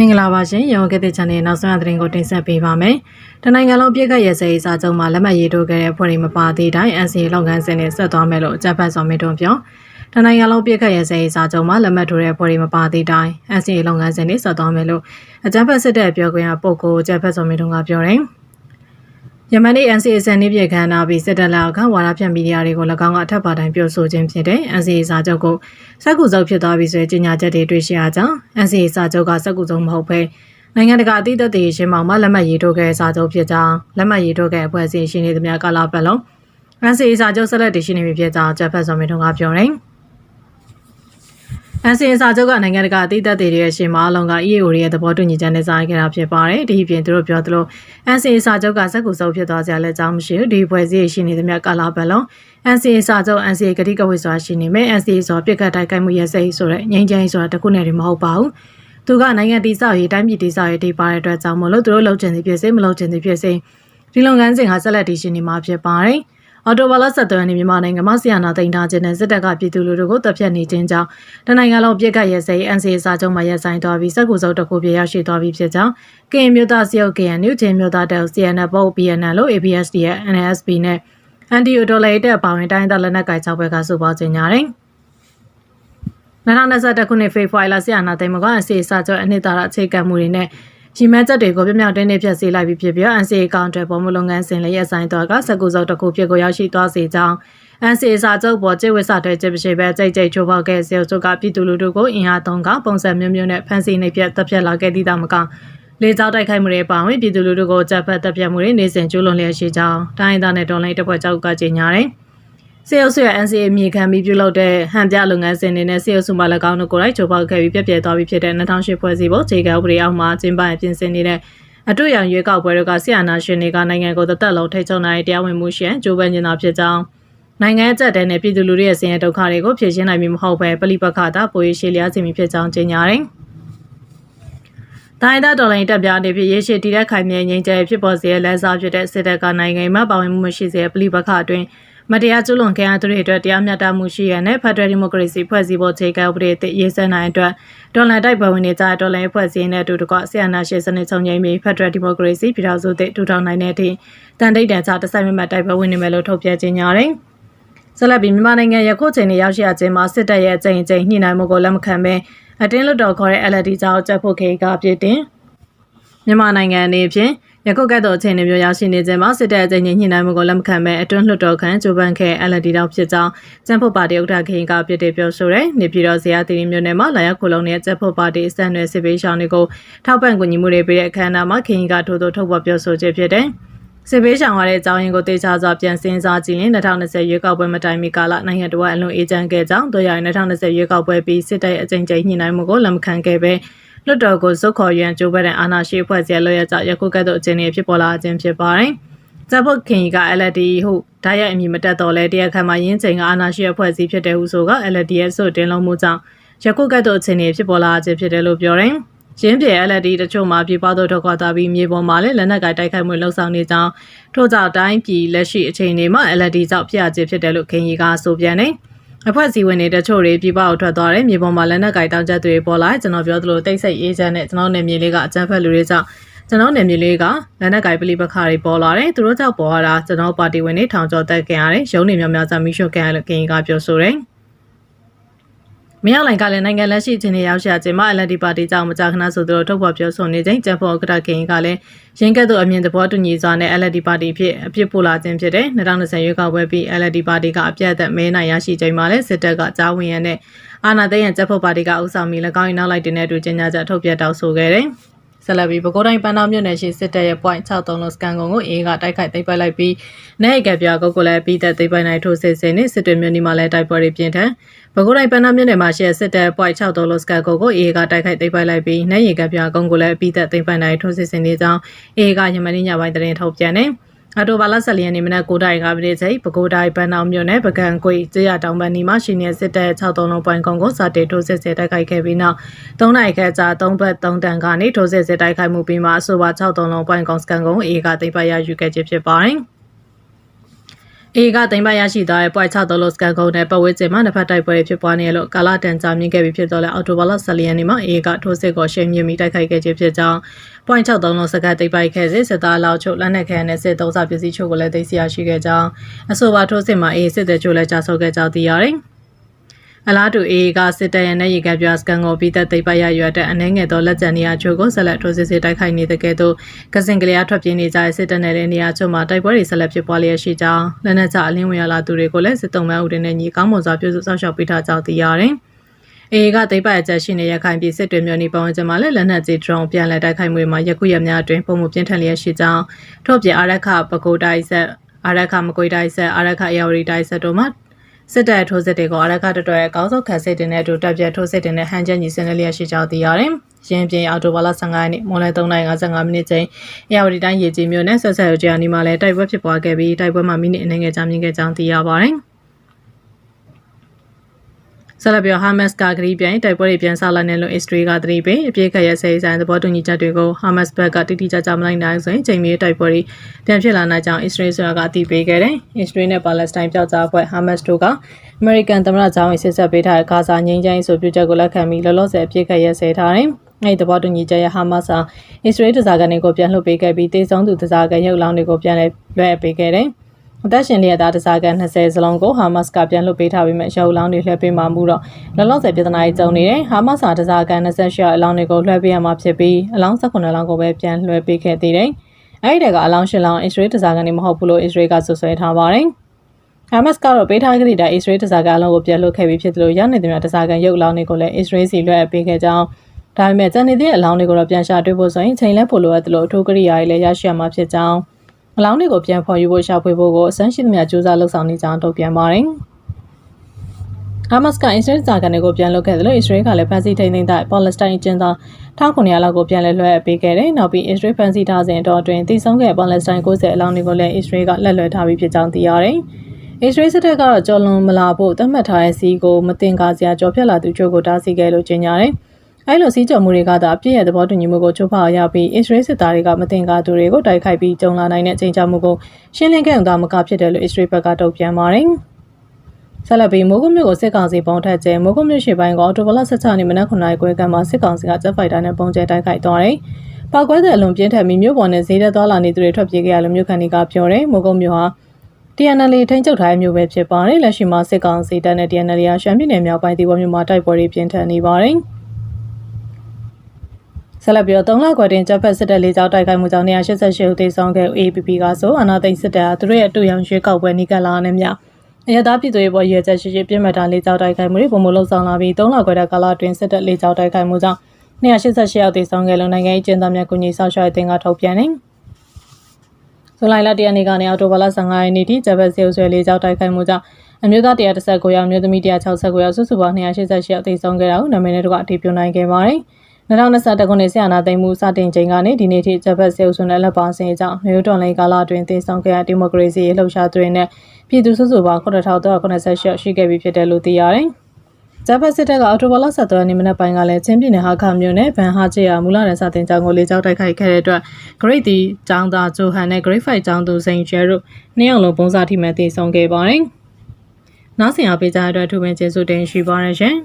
မင်္ဂလာပါရှင်ရောကတဲ့ channel နောက်ဆုံးသတင်းကိုတင်ဆက်ပေးပါမယ်။တနိုင်ငံလုံးပြည့်ခတ်ရစရေးစာချုပ်မှာလက်မှတ်ရေးထိုးခဲ့တဲ့ဖွဲ့တွေမပါသေးတိုင်း NCA လုပ်ငန်းစဉ်နဲ့ဆက်သွားမယ်လို့အကြံဖတ်ဆောင်မင်းတို့ပြော။တနိုင်ငံလုံးပြည့်ခတ်ရစရေးစာချုပ်မှာလက်မှတ်ထိုးတဲ့ဖွဲ့တွေမပါသေးတိုင်း NCA လုပ်ငန်းစဉ်နဲ့ဆက်သွားမယ်လို့အကြံဖတ်စစ်တဲ့ပြောခွင့်ရပုဂ္ဂိုလ်အကြံဖတ်ဆောင်မင်းတို့ကပြောတယ်။ ယမန်နေ့ NCA ဆန်နေပြေခံနာပြီးစစ်တပ်လက်အောက်ကဝါရဖြန့်မီဒီယာတွေကို၎င်းကအထက်ပါတိုင်းပြောဆိုခြင်းဖြစ်တဲ့ NCA စာချုပ်ကိုစက်ကူစုပ်ဖြစ်သွားပြီဆိုတဲ့ကြေညာချက်တွေတွေ့ရှိရကြောင်း NCA စာချုပ်ကစက်ကူစုပ်မဟုတ်ဘဲနိုင်ငံတကာအသီးသက်တွေရှင်းမောင်မှလက်မှတ်ရေးထိုးခဲ့စာချုပ်ဖြစ်ကြောင်းလက်မှတ်ရေးထိုးခဲ့အဖွဲ့အစည်းရှိနေသမျှကာလပတ်လုံး NCA စာချုပ်ဆက်လက်တည်ရှိနေပြီဖြစ်ကြောင်းဂျပန်ဆောင်မင်းတို့ကပြောတယ်။ NCA စာချုပ်ကနိုင်ငံတကာအသီးသက်တွေရဲ့ရှင်းမအလုံးက EAO ရဲ့သဘောတူညီချက်နဲ့စာရေးခဲ့တာဖြစ်ပါတယ်။ဒီအပြင်သူတို့ပြောသလို NCA စာချုပ်ကစက်ကူစုပ်ဖြစ်သွားကြလဲကြောင်းမရှိဘူး။ဒီဖွဲ့စည်းရှိနေသမျှကာလပတ်လုံး NCA စာချုပ် NCA ဂတိကဝိစွာရှိနေမယ် NCA ဆိုပြစ်ခတ်တိုက်ခိုက်မှုရဲ့စိတ်ဆိုတဲ့ငြိမ်းချမ်းရေးဆိုတာတခုနဲ့တည်းမဟုတ်ပါဘူး။သူကနိုင်ငံတည်ဆောက်ရေးတိုင်းပြည်တည်ဆောက်ရေးတိပါတဲ့အတွက်ကြောင့်မလို့သူတို့လှုပ်ချင်သည်ဖြစ်စေမလှုပ်ချင်သည်ဖြစ်စေဒီလုပ်ငန်းစဉ်ဟာဆက်လက်တည်ရှိနေမှာဖြစ်ပါတယ်။ အော်တိုဘာလဆက်သွယ်နေမြန်မာနိုင်ငံမှာဆီယနာသိမ်းထားခြင်းနဲ့စစ်တပ်ကပြည်သူလူထုကိုတပ်ဖြတ်နေခြင်းကြောင့်တနိုင်ငံလုံးပြစ်ခတ်ရဲစဲ NCA စာချုပ်မှာရပ်ဆိုင်သွားပြီးစက်ကူစုပ်တစ်ခုပြရရှိသွားပြီဖြစ်ကြောင်းကရင်မျိုးသားစီယုတ် KNU ချင်းမျိုးသားတဲ CNF ဘုတ် BNN လို့ ABSD ရဲ့ NSB နဲ့ NTO ဒေါ်လာတဲ့ပါဝင်တိုင်းဒေသလက်နက်ကိုင်၆ဘက်ကစုပေါင်းခြင်းညာတယ်2021ခုနှစ်ဖေဖော်ဝါရီလဆီယနာသိမ်းမှာက NCA စာချုပ်အနှစ်သာရအခြေခံမှုတွေနဲ့ ရီမန်းချက်တွေကိုပြမြောက်တင်းနေဖြတ်စေလိုက်ပြီးဖြစ်ပြီး NCA ကောင်တွေပေါ်မှုလုပ်ငန်းစဉ်လည်းရပ်ဆိုင်သွားကစကူစုပ်တစ်ခုဖြစ်ကိုရောက်ရှိသွားစေကြောင်း NCA စာချုပ်ပေါ်ကျေဝစ်စာတွေကျေပရှိပဲကြိတ်ကြိတ်ချိုးပေါက်ခဲ့စေချုပ်ကပြည်သူလူထုကိုအင်အားသုံးကပုံစံမျိုးမျိုးနဲ့ဖန်ဆီးနေပြတ်တပ်ဖြတ်လာခဲ့သည့်တာမကလေကြောင်းတိုက်ခိုက်မှုတွေပါဝင်ပြည်သူလူထုကိုတပ်ဖက်တပ်ဖြတ်မှုတွေနေစဉ်ကျူးလွန်လျက်ရှိကြောင်းတိုင်းဒေသနဲ့ဒေါ်လာတပ်ဖွဲ့ကြောက်ကကြေညာတယ်။ စေအုပ်စုရဲ့ NCA မြေခံပြီးပြုလုပ်တဲ့ဟန်ပြလုပ်ငန်းစဉ်တွေနဲ့စေအုပ်စုမှ၎င်းတို့ကိုယ်တိုင်ချိုးဖောက်ခဲ့ပြီးပြည့်ပြည့်သွားပြီးဖြစ်တဲ့2008ဖွဲ့စည်းပုံခြေကဥပဒေအောက်မှာကျင်းပရပြင်ဆင်နေတဲ့အတွေ့အကြုံရွေးကောက်ပွဲတွေကဆီယနာရှင်တွေကနိုင်ငံကိုသက်သက်လုံးထိချုံနိုင်တရားဝင်မှုရှင်ကြိုးပမ်းနေတာဖြစ်ကြောင်းနိုင်ငံအကျပ်တဲနဲ့ပြည်သူလူထုရဲ့ဆင်းရဲဒုက္ခတွေကိုဖြေရှင်းနိုင်ပြီမဟုတ်ပဲပလိပခတာပိုရရှိလျားစီမီဖြစ်ကြောင်းကြေညာတယ်။တိုင်းဒေသတော်လိုင်းတက်ပြနေဖြစ်ရေရှည်တည်တဲ့ခိုင်မြဲငြိမ်းချမ်းဖြစ်ပေါ်စေတဲ့လက်စားဖြစ်တဲ့စစ်တပ်ကနိုင်ငံမှာပါဝင်မှုမရှိစေပလိပခအတွင်း မတရားကျူးလွန်ခဲ့ရသူတွေအတွက်တရားမျှတမှုရှိရတဲ့ဖက်ဒရယ်ဒီမိုကရေစီဖွဲ့စည်းဖို့အခြေခံဥပဒေသစ်ရေးဆွဲနိုင်အတွက်ဒေါ်လာတိုက်ပွဲဝင်နေကြတဲ့ဒေါ်လာဖွဲ့စည်းတဲ့အတူတကွဆီယနာရှင်စနစ်ချုပ်ငြိမ်းပြီးဖက်ဒရယ်ဒီမိုကရေစီပြည်ထောင်စုသစ်ထူထောင်နိုင်တဲ့အထိတန်တိတ်တန်ချတဆိုင်မြတ်တိုက်ပွဲဝင်နေမယ်လို့ထုတ်ပြန်ကြေညာတယ်။ဆက်လက်ပြီးမြန်မာနိုင်ငံရခုချိန်နဲ့ရောက်ရှိခြင်းမှာစစ်တပ်ရဲ့အကြိမ်အကြိမ်ညှိနှိုင်းမှုကိုလက်မခံဘဲအတင်းလွတ်တော်ခေါ်တဲ့ LD ကြောင့်ချက်ဖို့ခေကပြည့်တင်မြန်မာနိုင်ငံအနေဖြင့် ယခုကဲ့သို့အခြေအနေမျိုးရောက်ရှိနေခြင်းမှာစစ်တပ်အကြိမ်ကြီးညှိနှိုင်းမှုကိုလက်မခံဘဲအတွင်းလွှတ်တော်ခန့်ဂျိုဘန်ခဲ LD တောက်ဖြစ်ကြောင်းကျန်းဖို့ပါတီဥက္ကဋ္ဌခင်ကပြစ်တင်ပြောဆိုရဲနေပြည်တော်ဇေယျတီရီမြို့နယ်မှာလာရောက်ခုလုံးတဲ့ကျန်းဖို့ပါတီအစံနယ်စစ်ပေးရှောင်းတွေကိုထောက်ပံ့ကူညီမှုတွေပေးတဲ့အခမ်းအနားမှာခင်ကထိုးထိုးထုတ်ဖော်ပြောဆိုခြင်းဖြစ်တယ်စစ်ပေးဆောင်ရတဲ့အကြောင်းရင်းကိုတေချာစွာပြန်စင်းစားကြည့်ရင်2020ရွေးကောက်ပွဲမတိုင်မီကာလနိုင်ငံတော်အလွန်အေဂျင့်ခဲ့ကြောင်းတို့ရရင်2020ရွေးကောက်ပွဲပြီးစစ်တပ်ရဲ့အကြိမ်ကြိမ်ညှိနှိုင်းမှုကိုလက်မခံခဲ့ပဲ လွတ်တော်ကိုစုခေါ်ရန်ကြိုးပမ်းတဲ့အာဏာရှိအဖွဲ့အစည်းလွှဲရကြောင့်ယခုကဲ့သို့အခြေအနေဖြစ်ပေါ်လာခြင်းဖြစ်ပါတယ်။ဇက်ဖို့ခင်က LD ဟုဓာတ်ရိုက်အမည်မတက်တော့လဲတရားခံမှာရင်းချိန်ကအာဏာရှိအဖွဲ့အစည်းဖြစ်တဲ့ဟုဆိုက LD ရဲ့ဆိုတင်လုံးမှုကြောင့်ယခုကဲ့သို့အခြေအနေဖြစ်ပေါ်လာခြင်းဖြစ်တယ်လို့ပြောတယ်။ရင်းပြေ LD တချို့မှာပြည်ပသို့ထွက်ခွာသွားပြီးမြေပေါ်မှာလည်းလက်နက်ကတိုက်ခိုက်မှုလှုပ်ဆောင်နေကြောင်းထို့ကြောင့်တိုင်းပြည်လက်ရှိအခြေအနေမှာ LD ကြောင့်ဖြစ်ရခြင်းဖြစ်တယ်လို့ခင်ကြီးကဆိုပြန်တယ်။ အဖွဲ့အစည်းဝင်တွေတချို့တွေပြပအောင်ထွက်သွားတယ်မြေပေါ်မှာလက်နက်ကိုင်တောင်းချက်တွေပေါ်လာကျွန်တော်ပြောသလိုတိတ်ဆိတ်အေးချမ်းတဲ့ကျွန်တော်နယ်မြေလေးကအကြမ်းဖက်လူတွေကြောင့်ကျွန်တော်နယ်မြေလေးကလက်နက်ကိုင်ပလိပခါတွေပေါ်လာတယ်သူတို့ကြောင့်ပေါ်လာတာကျွန်တော်ပါတီဝင်တွေထောင်ကျော်တက်ခင်ရတယ်ရုံးနေများများစွာမိရှုခင်ရလို့ခင်ကပြောဆိုတယ် မင်းအောင်လိုင်ကလည်းနိုင်ငံလက်ရှိချင်းတွေရောက်ရှာခြင်းမှာ LND ပါတီကြောင့်မကြာခဏဆိုသူတို့ထုတ်ဖော်ပြောဆိုနေချိန်ကျန်ဖို့ဥက္ကဋ္ဌခင်ကလည်းရင်းကဲ့သို့အမြင်သဘောတူညီစွာနဲ့ LND ပါတီဖြစ်အပြစ်ပို့လာခြင်းဖြစ်တဲ့2020ရွေးကောက်ပွဲပြီး LND ပါတီကအပြတ်အသက်မဲနိုင်ရရှိချိန်မှာလည်းစစ်တပ်ကကြားဝင်ရတဲ့အာဏာသိမ်းရန်ကျဖို့ပါတီကဥဆောင်ပြီး၎င်း၏နောက်လိုက်တင်တဲ့အတူကျင်းညာချက်ထုတ်ပြတောက်ဆိုခဲ့တယ်။ ဆက်လက်ပြီးပဲခူးတိုင်းပန်းတော်မြို့နယ်ရှိစစ်တပ်ရဲ့ point 63လုံးစကန်ကုန်းကိုအေးကတိုက်ခိုက်သိမ်းပိုက်လိုက်ပြီးနိုင်ကပြကုတ်ကိုလည်းပြီးသက်သိမ်းပိုက်နိုင်ထိုးစစ်စင်နဲ့စစ်တွေမြို့နီမှာလည်းတိုက်ပွဲတွေပြင်းထန်ပဲခူးတိုင်းပန်းတော်မြို့နယ်မှာရှိတဲ့စစ်တပ် point 63လုံးစကန်ကုန်းကိုအေးကတိုက်ခိုက်သိမ်းပိုက်လိုက်ပြီးနိုင်ကပြကုန်းကိုလည်းပြီးသက်သိမ်းပိုက်နိုင်ထိုးစစ်စင်နေကြောင်းအေးကညမင်းညပိုင်းတရင်ထုတ်ပြန်တယ် အတိုဘာလ14ရက်နေ့မနက်9:00နာရီကပြည်ချိန်ပဲခူးတိုင်းပန်းအောင်မြို့နယ်ပကံကွေကျေးရတောင်ပန်းနီမှာရှိနေစစ်တပ်63လုံးပွိုင်ကုန်းကိုစာတေထိုးစစ်စစ်တိုက်ခိုက်ခဲ့ပြီးနောက်3နာရီခန့်ကြာ3ဘက်3တန်ကနေထိုးစစ်စစ်တိုက်ခိုက်မှုပြီးမှအဆိုပါ63လုံးပွိုင်ကုန်းစကန်ကုန်းအေကသိပ်ပါရယူခဲ့ခြင်းဖြစ်ပါတယ်။ အေကတိမ်ပိုက်ရရှိသွားတဲ့ point 6လို့စကန်ကုန်းနဲ့ပတ်ဝန်းကျင်မှာနှစ်ဖက်တိုက်ပွဲတွေဖြစ်ပွားနေရလို့ကာလာတန်ကြာမြင့်ခဲ့ပြီးဖြစ်တော့လဲအော်တိုဘာလ14ရက်နေ့မှာအေကထိုးစစ်ကိုရှင်းမြင့်ပြီးတိုက်ခိုက်ခဲ့ခြင်းဖြစ်ကြောင်း point 6လို့စကန်တိမ်ပိုက်ခဲ့စစ်စစ်သားလောက်ချုပ်လက်နက်ခဲနဲ့စစ်သုံးစာပစ္စည်းချုပ်ကိုလည်းသိမ်းဆည်းရရှိခဲ့ကြောင်းအဆိုပါထိုးစစ်မှာအေစစ်တဲ့ချုပ်လည်းကြာဆုံးခဲ့ကြောင်းသိရတယ်။ အလားတူအေကစစ်တပ်ရဲ့နေရီကပြစကန်ကိုပြီးသက်သိပ်ပိုက်ရရွက်တဲ့အနှဲငယ်သောလက်ကျန်နေရာချို့ကိုဆက်လက်ထိုးစစ်စစ်တိုက်ခိုက်နေတဲ့ကဲ့သို့ကစင်ကလေးအထွက်ပြေးနေကြတဲ့စစ်တပ်နယ်တဲ့နေရာချို့မှာတိုက်ပွဲတွေဆက်လက်ဖြစ်ပွားလျက်ရှိကြောင်းလက်နက်ချအလင်းဝင်ရလာသူတွေကိုလည်းစစ်တုံးမဲဥတင်နဲ့ညီကောင်းမွန်စွာပြုစုစောင့်ရှောက်ပေးထားကြောင်းသိရတယ်။အေကသိပ်ပိုက်အချက်ရှိနေရခိုင်ပြည်စစ်တွေမျိုးနေပဝန်းကျင်မှာလည်းလက်နက်ကြီး drone ပြန်လည်တိုက်ခိုက်မှုမှာရခုရများအတွင်းပုံမှုပြင်းထန်လျက်ရှိကြောင်းထို့ပြင်အာရခပကိုတိုင်းဆက်အာရခမကွေတိုင်းဆက်အာရခအေယာဝတီတိုင်းဆက်တို့မှာ စစ်တပ်ထိုးစစ်တွေကိုအရကတတော်ရဲ့အကောင်းဆုံးခက်စစ်တင်တဲ့အတူတပ်ပြတ်ထိုးစစ်တင်တဲ့ဟန်ချက်ညီစင်လျက်ရှိကြောင်းသိရတယ်။ရင်းပြင်းအော်တိုဘာလ15ရက်နေ့မွန်လယ်3:55မိနစ်ချိန်အေယာဝတီတိုင်းရေကြီးမြို့နယ်ဆက်ဆက်ရကြနီမှာလည်းတိုက်ပွဲဖြစ်ပွားခဲ့ပြီးတိုက်ပွဲမှာမိနစ်အနည်းငယ်ကြာမြင့်ခဲ့ကြောင်းသိရပါတယ်။ ဆက်လက်ပြီးဟာမတ်ကဂရီပြန်တိုက်ပွဲတွေပြန်ဆလာနေလို့ Israel ကသတိပေးအပြည့်ခရဲ့စေဆိုင်သဘောတူညီချက်တွေကိုဟာမတ်ဘက်ကတိတိကျကျမလိုက်နိုင်ဆိုရင်ချိန်မီတိုက်ပွဲတွေပြန်ဖြစ်လာနိုင်ကြောင်း Israel ဆိုတာကအသိပေးခဲ့တယ်။ Israel နဲ့ Palestine ပြောက်ကြားအဖွဲ့ Hamas တို့က American သမ္မတဂျောင်းဝီစစ်ဆက်ပေးထားတဲ့ဂါဇာငြိမ်းချမ်းရေးဆိုပြုချက်ကိုလက်ခံပြီးလောလောဆယ်အပြည့်ခရဲ့စေထားတယ်။အဲ့ဒီသဘောတူညီချက်ရဟာမတ်ဟာ Israel တစားကနေကိုပြန်လှုပ်ပေးခဲ့ပြီးတေဆုံးသူတစားကရုပ်လောင်းတွေကိုပြန်လဲလွှဲပေးခဲ့တယ်။ အသက်ရှင်လျက်သားတစားကန်20စလုံးကိုဟာမတ်စ်ကပြန်လွှတ်ပေးထားပြီးမှရုပ်လောင်းတွေလွှဲပေးမှမှုတော့လောလောဆယ်ပြဿနာကြီးကြုံနေတယ်ဟာမတ်စ်ဟာတစားကန်28အလောင်းတွေကိုလွှဲပေးရမှာဖြစ်ပြီးအလောင်း18လောင်းကိုပဲပြန်လွှဲပေးခဲ့သေးတယ်အဲ့ဒီတကအလောင်း8လောင်းအစ္စရေးတစားကန်နေမဟုတ်ဘူးလို့အစ္စရေးကဆွဆွဲထားပါတယ်ဟာမတ်စ်ကတော့ပေးထားကြတဲ့အစ္စရေးတစားကန်အလုံးကိုပြန်လွှတ်ခဲ့ပြီးဖြစ်တယ်လို့ရနေတဲ့များတစားကန်ရုပ်လောင်းတွေကိုလည်းအစ္စရေးစီလွှဲပေးခဲ့ကြောင်းဒါပေမဲ့ကျန်နေတဲ့အလောင်းတွေကိုတော့ပြန်ရှာတွေ့ဖို့ဆိုရင်ချိန်လဲပို့လိုအပ်တယ်လို့အထူးကရိယာတွေလည်းရရှိရမှာဖြစ်ကြောင်း အလောင်းတွေကိုပြန်ဖော်ယူဖို့ရှာဖွေဖို့ကိုအစမ်းရှိသမျှစူးစမ်းလှုပ်ဆောင်နေကြောင်းထုတ်ပြန်ပါတယ်။ဟာမတ်ကအစ္စရေးစာကန်တွေကိုပြန်လုပ်ခဲ့တယ်လို့အစ္စရေးကလည်းဖန်ဆီးထိန်းသိမ်းတဲ့ပါလက်စတိုင်းကျင်းသား1900လောက်ကိုပြန်လည်လွှဲပေးခဲ့တယ်။နောက်ပြီးအစ္စရေးဖန်ဆီးထားစဉ်တော့အတွင်းတည်ဆုံခဲ့ပါလက်စတိုင်း90အလောင်းတွေကိုလည်းအစ္စရေးကလက်လွှဲထားပြီးဖြစ်ကြောင်းသိရတယ်။အစ္စရေးစစ်တပ်ကတော့ကြော်လွန်မလာဖို့သတ်မှတ်ထားတဲ့စီးကိုမတင်ကားစရာကြော်ဖြတ်လာသူချို့ကိုတားဆီးခဲ့လို့ကြေညာတယ်။ အဲလိုစီးကြော်မှုတွေကသာအပြည့်ရဲ့သဘောတူညီမှုကိုချိုးဖောက်ရပြီးအစ္စရေးစစ်သားတွေကမတင်ကားသူတွေကိုတိုက်ခိုက်ပြီးကြုံလာနိုင်တဲ့အချိန်ချမှုကိုရှင်းလင်းခဲ့အောင်သာမကဖြစ်တယ်လို့အစ္စရေးဘက်ကတုံ့ပြန်ပါတယ်။ဆက်လက်ပြီးမိုးကုတ်မြို့ကိုစစ်ကောင်စီပုံထက်ကျဲမိုးကုတ်မြို့ရှိပိုင်းကအော်တိုဘလ16နှစ်မနက်9:00နာရီခွဲကမှစစ်ကောင်စီကဂျက်ဖိုက်တာနဲ့ပုံကျဲတိုက်ခိုက်သွားတယ်။ပောက်ကွဲတဲ့အလွန်ပြင်းထန်ပြီးမြို့ပေါ်နဲ့ဈေးသက်သွားလာနေသူတွေထွက်ပြေးခဲ့ရလို့မြို့ခံတွေကပြောတယ်မိုးကုတ်မြို့ဟာ TNL ထိန်းချုပ်ထားတဲ့မြို့ပဲဖြစ်ပါတယ်လက်ရှိမှာစစ်ကောင်စီတပ်နဲ့ TNL ရရှမ်းပြည်နယ်မြောက်ပိုင်းတီဘောမြို့မှာတိုက်ပွဲတွေပြင်းထန်နေပါတယ်။ ဆက်လက်ပြီးတော့3လခွဲတင်တပ်ဖက်စစ်တပ်လေးကြောင်းတိုက်ခိုက်မှုကြောင့်188ဦးသေဆုံးခဲ့ APP ကဆိုအနာသိန်းစစ်တပ်သူတို့ရဲ့အတူရောင်ရွှေကောက်ပွဲနီးကပ်လာတဲ့မြအရသာပြည်သူတွေပေါ်ရည်ချက်ရှိရှိပြစ်မှတ်ထားလေးကြောင်းတိုက်ခိုက်မှုတွေပုံမလုံးဆောင်လာပြီး3လခွဲတဲ့ကာလအတွင်းစစ်တပ်လေးကြောင်းတိုက်ခိုက်မှုကြောင့်188ယောက်သေဆုံးခဲ့လို့နိုင်ငံရေးကျင်းသားများကုညီဆောက်ရှောက်ရေးတင်ကထုတ်ပြန်နေဇူလိုင်လတရနေ့ကနေအောက်တိုဘာလ15ရက်နေ့ထိဂျပန်စေအုပ်ဆွဲလေးကြောင်းတိုက်ခိုက်မှုကြောင့်အမျိုးသား139ယောက်အမျိုးသမီး169ယောက်စုစုပေါင်း288ယောက်သေဆုံးခဲ့တာကိုနာမည်နဲ့တကွအတည်ပြုနိုင်ခဲ့ပါတယ်။ 2021ခုနှစ်ဆရာနာသိမ်းမှုစတင်ချိန်ကနေဒီနေ့ထိဂျပန်စေအုပ်စုနဲ့လက်ပါစင်အကြောင်းမျိုးတော်လိုင်းကာလအတွင်းတည်ဆောင်ခဲ့တဲ့ဒီမိုကရေစီရေးလှုပ်ရှားသူတွေနဲ့ပြည်သူစုစုပေါင်း9388ရှိခဲ့ပြီဖြစ်တယ်လို့သိရတယ်။ဂျပန်စစ်တပ်ကအော်တိုဘာလ17ရက်နေ့မနက်ပိုင်းကလည်းချင်းပြည်နယ်ဟာခါမြို့နယ်ဗန်ဟာချေယာမူလနယ်စတင်ကျောင်းကိုလေးကျောင်းတိုက်ခိုက်ခဲ့တဲ့အတွက် Great တီကျောင်းသားဂျိုဟန်နဲ့ Great 5ကျောင်းသူစိန်ကျဲတို့နှစ်ယောက်လုံးပုံစံထိမှန်တည်ဆောင်ခဲ့ပါတယ်။နောက်ဆင်အားပေးကြတဲ့အတွက်ထူပင်ကျေးဇူးတင်ရှိပါရရှင်။